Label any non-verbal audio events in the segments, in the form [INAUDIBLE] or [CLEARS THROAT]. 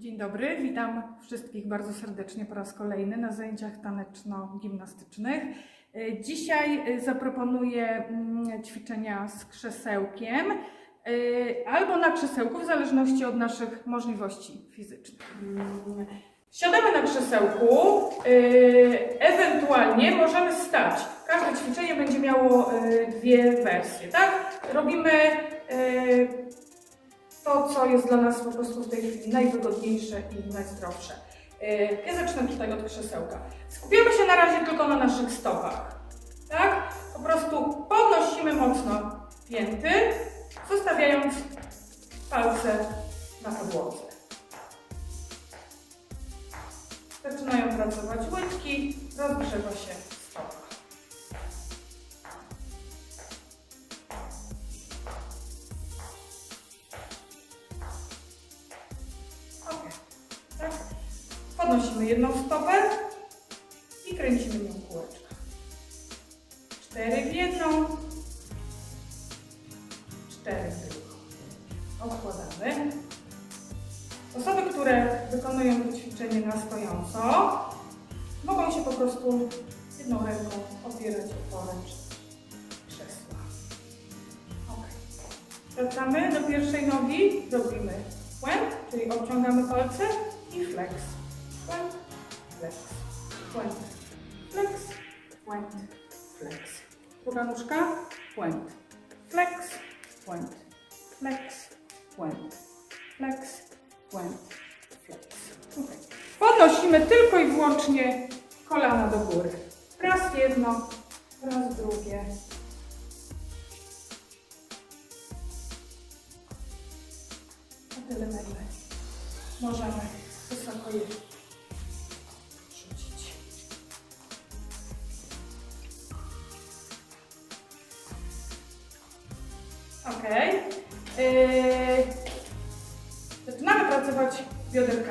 Dzień dobry, witam wszystkich bardzo serdecznie po raz kolejny na zajęciach taneczno-gimnastycznych. E, Dzisiaj e, zaproponuję mm, ćwiczenia z krzesełkiem e, albo na krzesełku, w zależności od naszych możliwości fizycznych. Mm, Siadamy na krzesełku, ewentualnie możemy stać. Każde ćwiczenie będzie miało dwie wersje, tak? Robimy to, co jest dla nas po prostu w tej chwili najwygodniejsze i najzdrowsze. Yy, Ja zacznę tutaj od krzesełka. Skupiamy się na razie tylko na naszych stopach. Tak? Po prostu podnosimy mocno pięty, zostawiając palce na podłodze. Zaczynają pracować łydki, rozgrzewa się Podnosimy jedną stopę i kręcimy nią Podnosimy tylko i wyłącznie kolana do góry. Raz jedno, raz drugie. Na tyle, ile możemy wysoko je pracować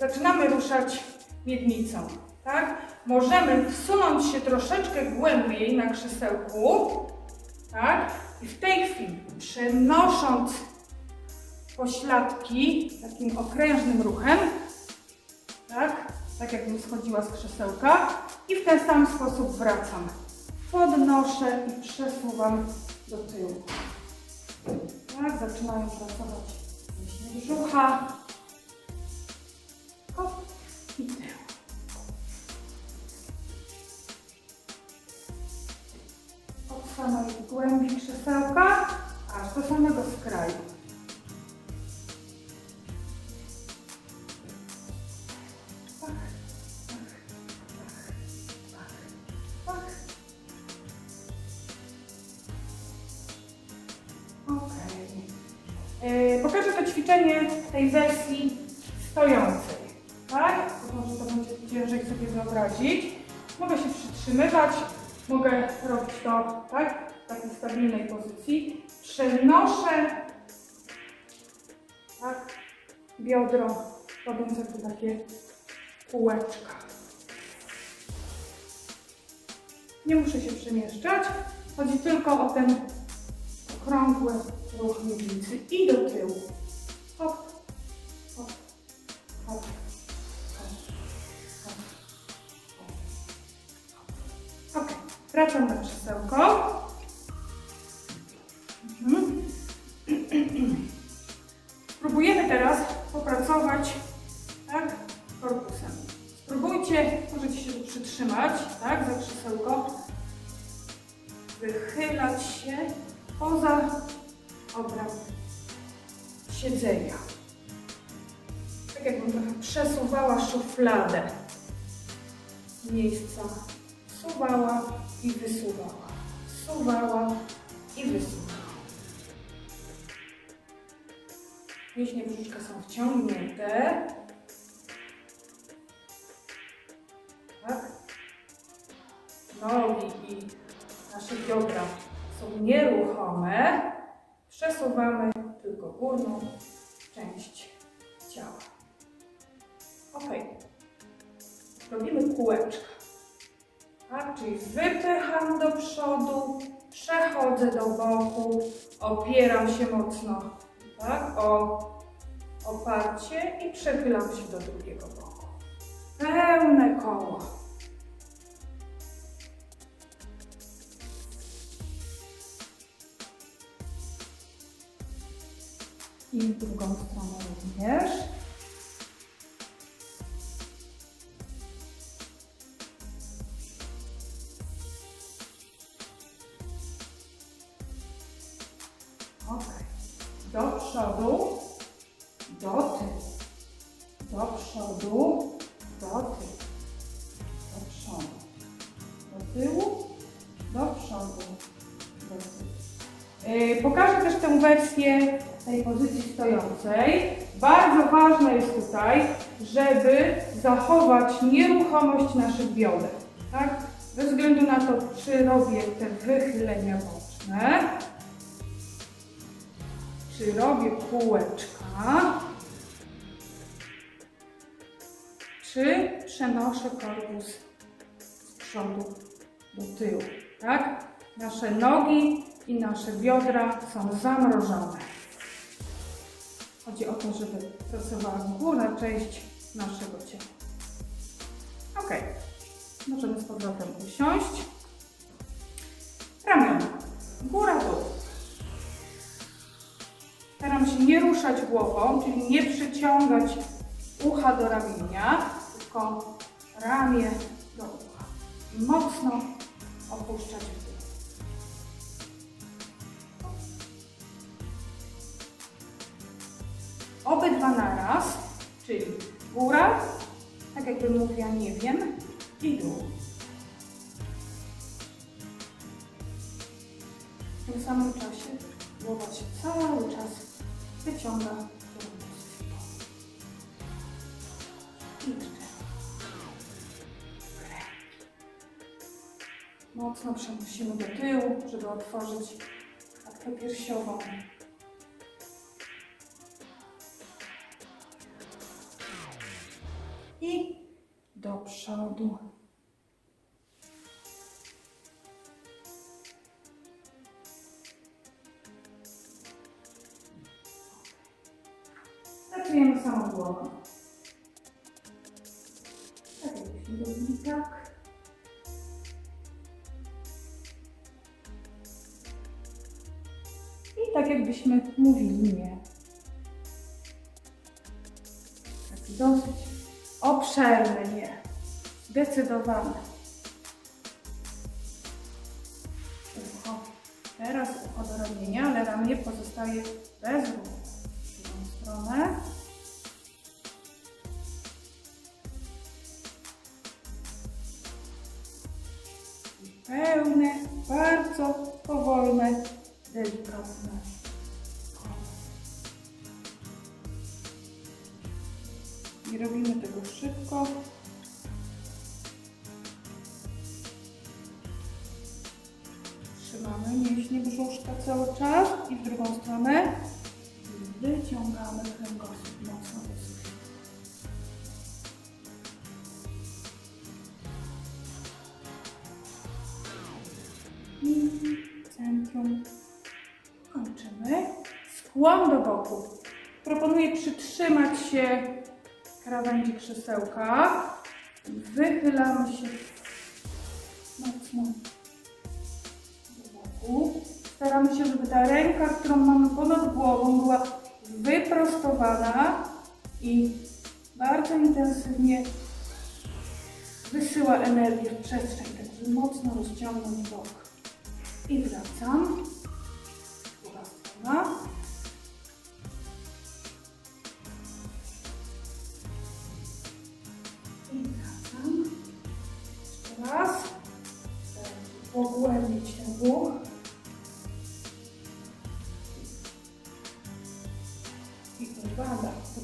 zaczynamy ruszać miednicą, tak? Możemy wsunąć się troszeczkę głębiej na krzesełku, tak? I w tej chwili przenosząc pośladki takim okrężnym ruchem, tak? Tak jakbym schodziła z krzesełka i w ten sam sposób wracam. Podnoszę i przesuwam do tyłu. Tak, zaczynają pracować brzucha. Ćwiczenie w tej wersji stojącej. Tak? Może to będzie ciężej sobie wyobrazić. Mogę się przytrzymywać, mogę robić to tak? w takiej stabilnej pozycji. Przenoszę tak? biodro, robiąc jakby takie kółeczka. Nie muszę się przemieszczać. Chodzi tylko o ten okrągły ruch miednicy i do tyłu. Hop. Ok, wracam na krzesełko. Mhm. [CLEARS THROAT] Spróbujemy teraz popracować tak, korpusem. Spróbujcie, możecie się przytrzymać, tak, za krzesełko. Wychylać się poza siedzenia. Tak jakbym trochę przesuwała szufladę miejsca. Suwała i wysuwała. Suwała i wysuwała. Mięśnie brzuszka są wciągnięte. Tak. Nogi i nasze biodra są nieruchome. Przesuwamy tylko górną część ciała. Ok. Robimy kółeczka. Tak, czyli wypycham do przodu, przechodzę do boku, opieram się mocno tak, o oparcie i przechylam się do drugiego boku. Pełne koło. I drugą stronę również. Bardzo ważne jest tutaj, żeby zachować nieruchomość naszych bioder. Tak? Bez względu na to, czy robię te wychylenia boczne, czy robię kółeczka, czy przenoszę korpus z przodu do tyłu, tak? Nasze nogi i nasze biodra są zamrożone. Chodzi o to, żeby pracowała górna część naszego ciała. Ok. Możemy z powrotem usiąść. Ramiona. Góra, dół. Staram się nie ruszać głową, czyli nie przyciągać ucha do ramienia, tylko ramię do ucha. I mocno opuszczać w Obydwa naraz, czyli góra, tak jakbym mówiła nie wiem, i dół. W tym samym czasie głowa się cały czas wyciąga. I jeszcze. Mocno przenosimy do tyłu, żeby otworzyć klatkę piersiową. I tak jakbyśmy mówili nie. Taki dosyć obszerny nie. Zdecydowany. Ucho. Teraz ucho do ramienia, ale ramię pozostaje bez ruchu. Centrum kończymy. Skłon do boku. Proponuję przytrzymać się krawędzi krzesełka. Wychylamy się mocno do boku. Staramy się, żeby ta ręka, którą mamy ponad głową, była wyprostowana i bardzo intensywnie wysyła energię w przestrzeń, tak żeby mocno rozciągnąć bok. I wracam. Druga strona. I wracam. Jeszcze raz. Się Pogłębić ten ruch. I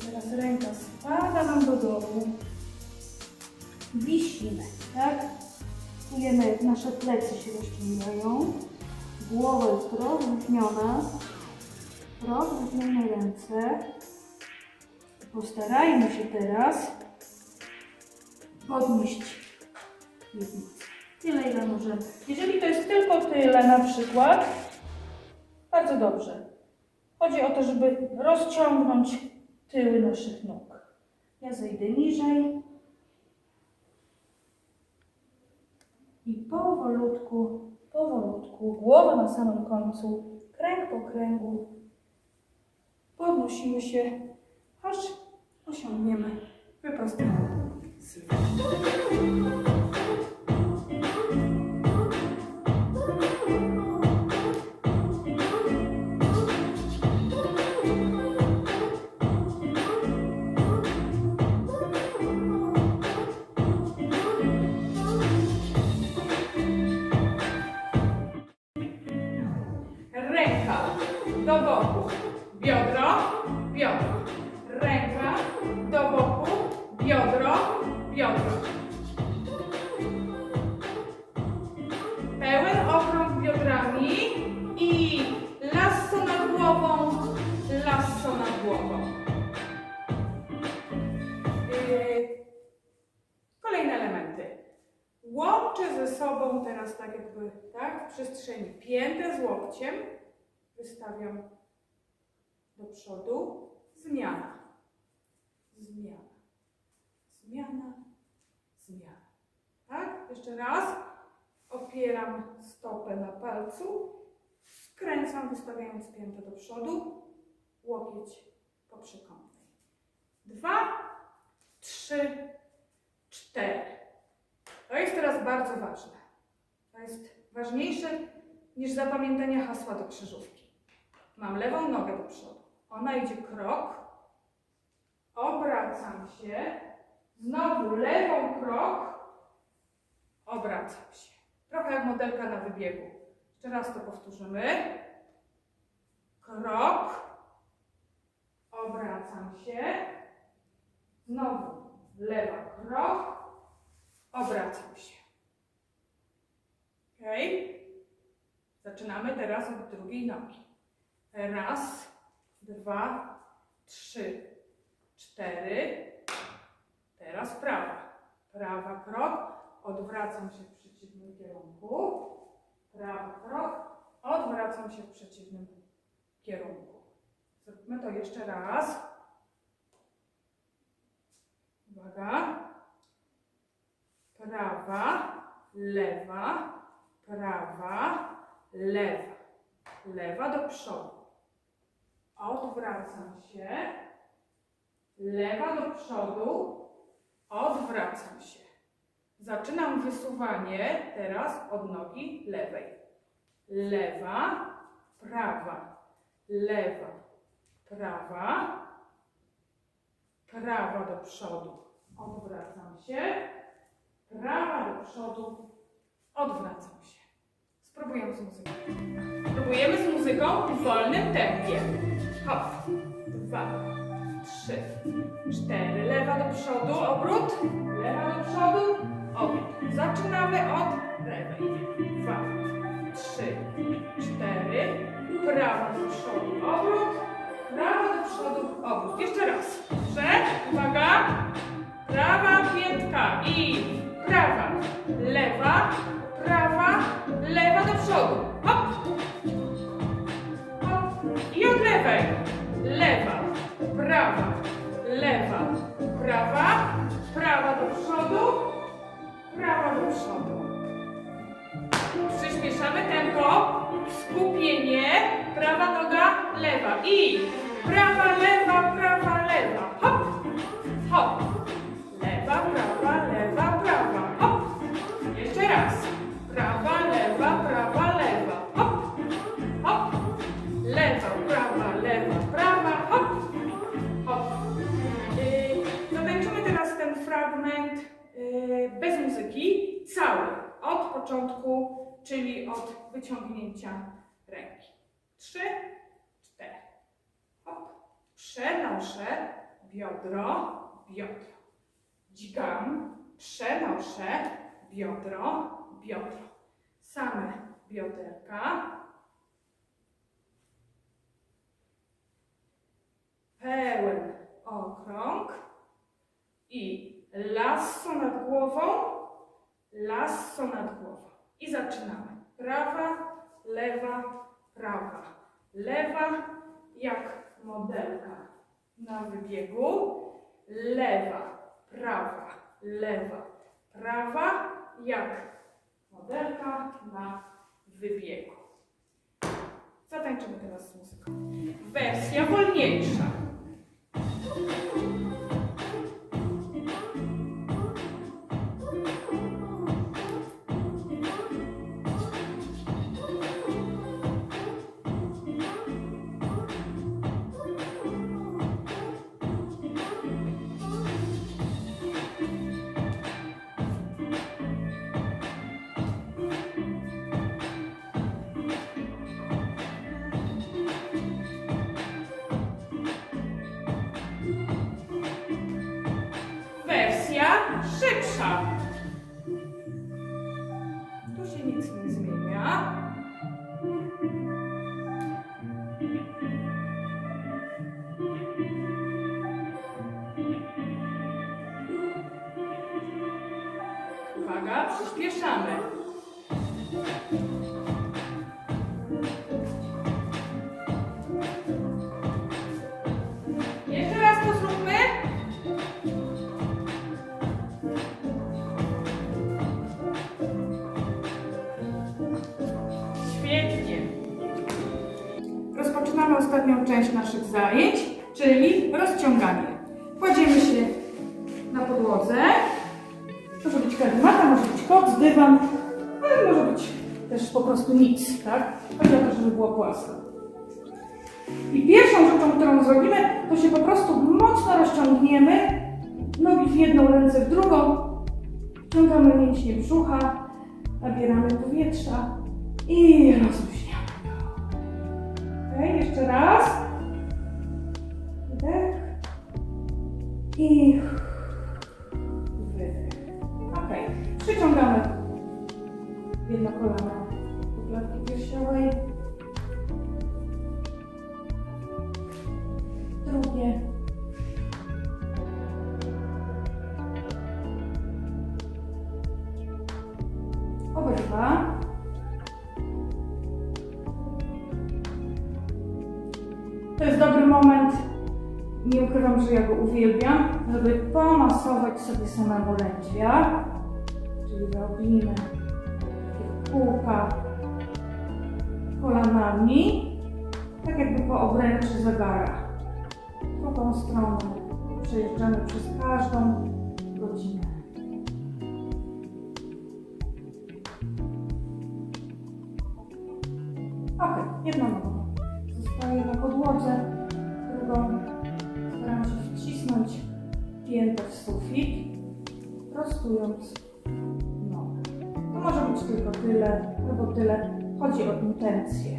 Teraz ręka spada nam do dołu. Wisimy, tak? Czujemy, jak nasze plecy się rozciągają. Głowa jest rozluźniona. Rozluźnione ręce. Postarajmy się teraz podnieść. Tyle, ile możemy. Jeżeli to jest tylko tyle na przykład, bardzo dobrze. Chodzi o to, żeby rozciągnąć tyły naszych nóg. Ja zejdę niżej. I powolutku, powolutku, głowa na samym końcu, kręg po kręgu, podnosimy się, aż osiągniemy wyprostowanie. Łokciem. Wystawiam do przodu. Zmiana. Zmiana. Zmiana. Zmiana. Tak? Jeszcze raz. Opieram stopę na palcu. Skręcam, wystawiając piętę do przodu. Łokieć po przekątnej. Dwa, trzy, cztery. To jest teraz bardzo ważne. To jest ważniejsze niż zapamiętanie hasła do krzyżówki. Mam lewą nogę do przodu. Ona idzie krok. Obracam się. Znowu lewą krok. Obracam się. Trochę jak modelka na wybiegu. Jeszcze raz to powtórzymy. Krok. Obracam się. Znowu lewa krok. Obracam się. Ok? Zaczynamy teraz od drugiej nogi. Raz, dwa, trzy, cztery. Teraz prawa. Prawa krok. Odwracam się w przeciwnym kierunku. Prawa krok. Odwracam się w przeciwnym kierunku. Zróbmy to jeszcze raz. Uwaga prawa, lewa, prawa, lewa. Lewa do przodu. Odwracam się. Lewa do przodu. Odwracam się. Zaczynam wysuwanie teraz od nogi lewej. Lewa, prawa, lewa, prawa, prawa do przodu. Odwracam się prawa do przodu, odwracam się. Spróbujemy z muzyką. Spróbujemy z muzyką w wolnym tempie. Hop, dwa, trzy, cztery. Lewa do przodu, obrót. Lewa do przodu, obrót. Zaczynamy od lewej. Dwa, trzy, cztery. Prawa do przodu, obrót. Prawa do przodu, obrót. Jeszcze raz. Trzy, uwaga. Prawa piętka i prawa, lewa, prawa, lewa do przodu. Hop. Hop. I od lewej. Lewa, prawa, lewa, prawa, prawa do przodu, prawa do przodu. Przyspieszamy tempo. Skupienie. Prawa noga, lewa. I prawa, lewa, prawa, początku, czyli od wyciągnięcia ręki. Trzy, cztery. Hop. Przenoszę biodro, biodro. Dźgam, przenoszę, biodro, biodro. Same bioderka. Pełen okrąg i lasso nad głową, lasso nad głową. I zaczynamy. Prawa, lewa, prawa. Lewa jak modelka na wybiegu. Lewa, prawa, lewa, prawa jak modelka na wybiegu. Zatańczymy teraz z muzyką. Wersja wolniejsza. 啥 rozciąganie. Kładziemy się na podłodze. Może być karimata, może być koc, dywan, ale może być też po prostu nic, tak? Chodzi o to, żeby było płasko. I pierwszą rzeczą, którą zrobimy, to się po prostu mocno rozciągniemy. Nogi w jedną, ręce w drugą. Wciągamy mięśnie brzucha, nabieramy powietrza i rozluźniamy go. Ok, jeszcze raz. I kolanami, tak jakby po obręczy zegara. W drugą stronę przejeżdżamy przez każdą godzinę. O intencję.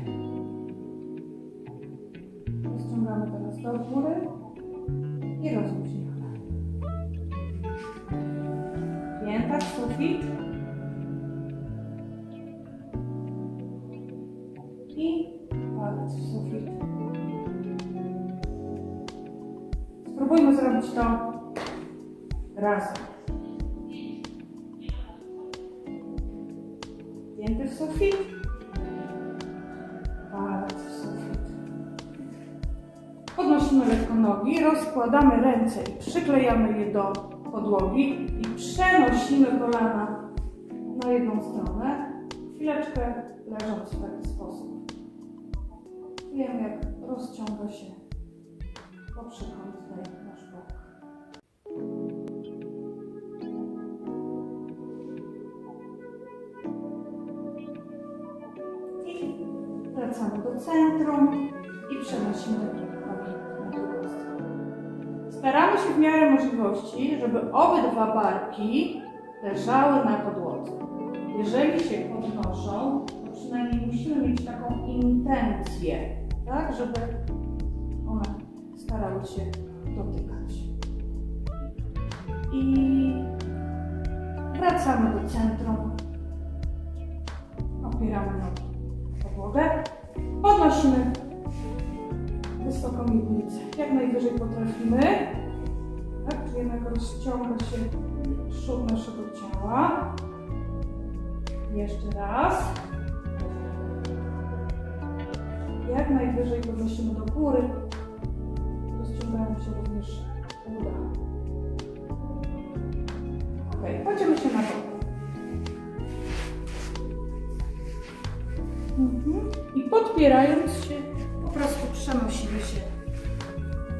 Rozciągamy teraz do góry i rozluźniamy. Pięta sufit i palec w sufit. Spróbujmy zrobić to razem. Pięty w sufit, Podnosimy lekko nogi, rozkładamy ręce i przyklejamy je do podłogi i przenosimy kolana na jedną stronę. Chwileczkę leżąc w taki sposób. Czujemy jak rozciąga się poprzekątnej nasz bok. I wracamy do centrum i przenosimy Staramy się w miarę możliwości, żeby obydwa barki leżały na podłodze. Jeżeli się podnoszą, to przynajmniej musimy mieć taką intencję, tak, żeby one starały się dotykać. I wracamy do centrum. I podpierając się, po prostu przenosimy się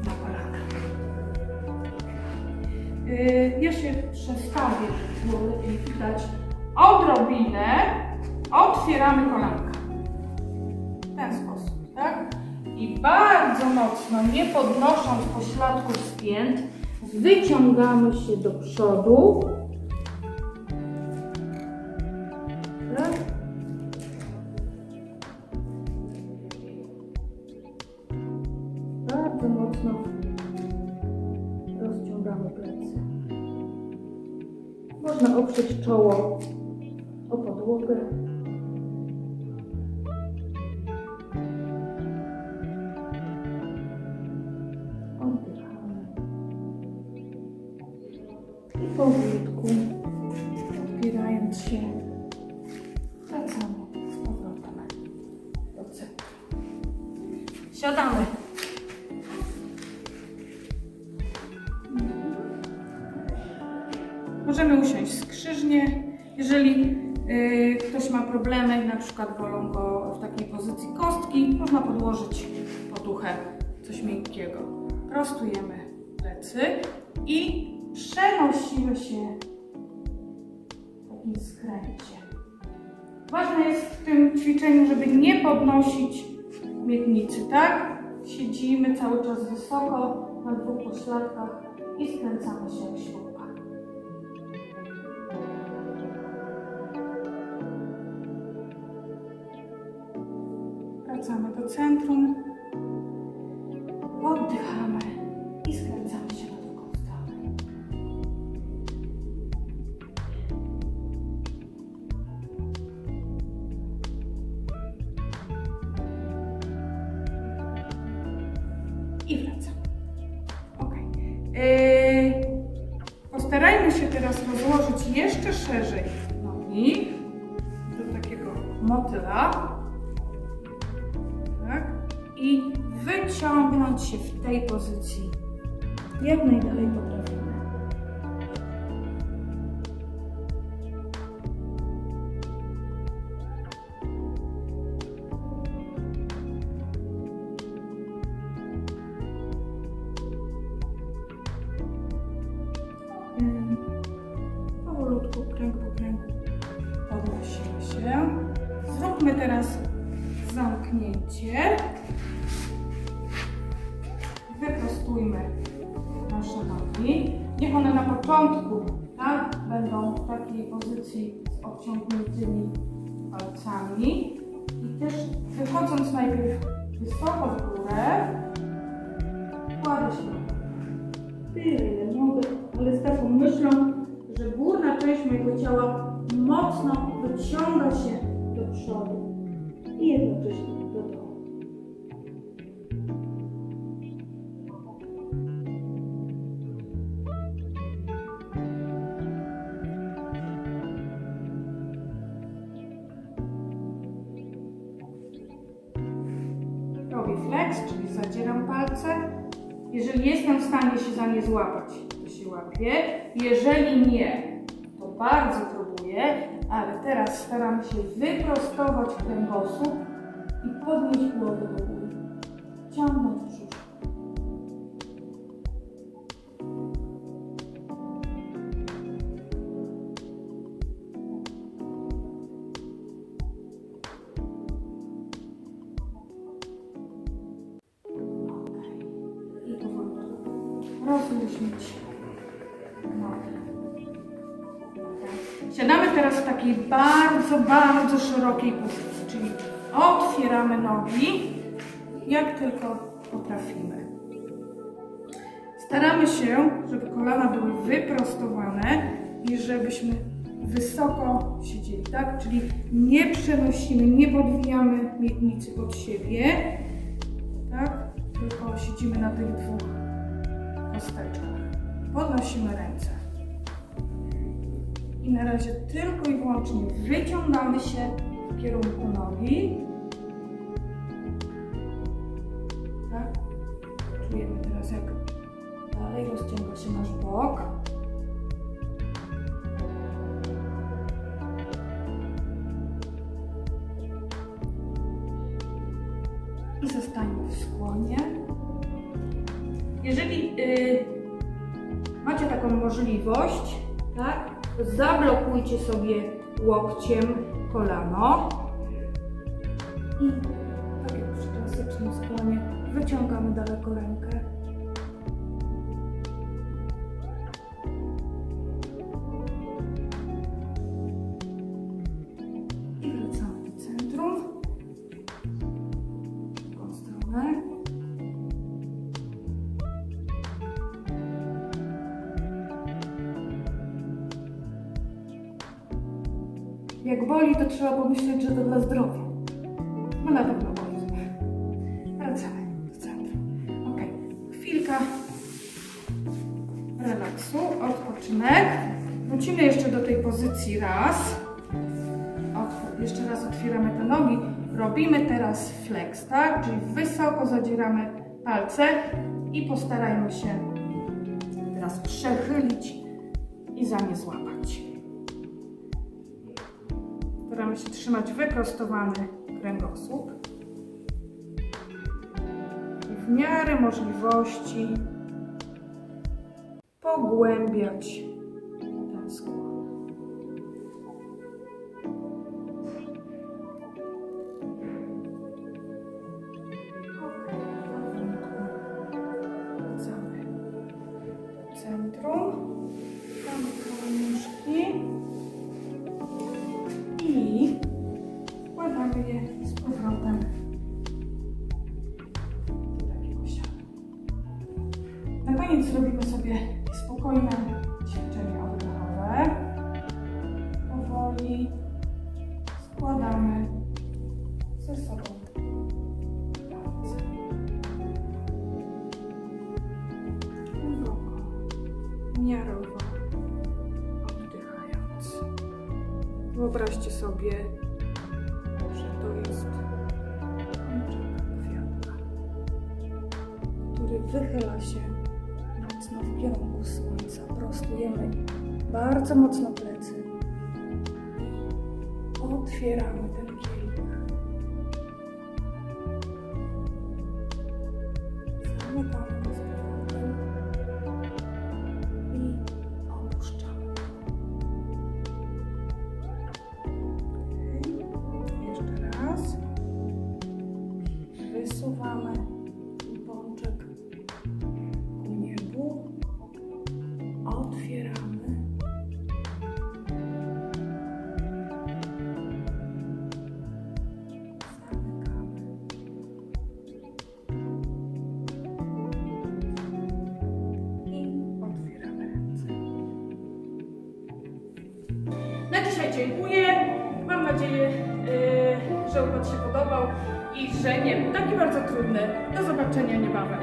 na kolana. Yy, ja się przestawię, żeby było lepiej widać. Odrobinę otwieramy kolanka. W ten sposób, tak? I bardzo mocno, nie podnosząc pośladków spięt, wyciągamy się do przodu. Oddychamy. I powolutku, odpierając się, wracamy z powrotem do centrum. Siadamy. Możemy usiąść skrzyżnie. Jeżeli ktoś ma problemy, na przykład bolą go w takiej pozycji kostki, można podłożyć poduchę, coś miękkiego. Prostujemy plecy i przenosimy się w takim skręcie. Ważne jest w tym ćwiczeniu, żeby nie podnosić miednicy, tak? Siedzimy cały czas wysoko na dwóch pośladkach i skręcamy się jak śrubka. Centrum. Oddychamy i skręcamy się na drugą stronę. I wracamy. Ok. Yy, postarajmy się teraz rozłożyć jeszcze szerzej nogi do takiego motyla? I wyciągnąć się w tej pozycji jak najdalej potrafimy. Palcami. I też wychodząc najpierw wysoko w górę, kładę się tyle nogę, ale z taką myślą, że górna część mojego ciała mocno wyciąga się do przodu i jednocześnie Jeżeli nie, to bardzo próbuję, ale teraz staram się wyprostować kręgosłup i podnieść głowę do góry. Ciągnąć brzuch. I Siadamy teraz w takiej bardzo, bardzo szerokiej pozycji, czyli otwieramy nogi jak tylko potrafimy. Staramy się, żeby kolana były wyprostowane i żebyśmy wysoko siedzieli, tak? Czyli nie przenosimy, nie podwijamy miednicy pod siebie, tak? Tylko siedzimy na tych dwóch kosteczkach. Podnosimy ręce. I na razie tylko i wyłącznie wyciągamy się w kierunku nogi. Tak? Czujemy teraz, jak dalej rozciąga się nasz bok. I zostańmy w skłonie. Jeżeli y, macie taką możliwość, zablokujcie sobie łokciem kolano i tak jak przy klasycznym skłonie wyciągamy daleko rękę. Jak boli, to trzeba pomyśleć, że to dla zdrowia. No na pewno boli. Wracamy do centrum. Ok, chwilka relaksu, odpoczynek. Wrócimy jeszcze do tej pozycji raz. Jeszcze raz otwieramy te nogi. Robimy teraz flex, tak? Czyli wysoko zadzieramy palce i postarajmy się teraz przechylić i za nie złapać. Się trzymać wyprostowany kręgosłup. I w miarę możliwości pogłębiać ten skłon. Do centrum. Na koniec zrobimy sobie spokojne Do zobaczenia niebawem.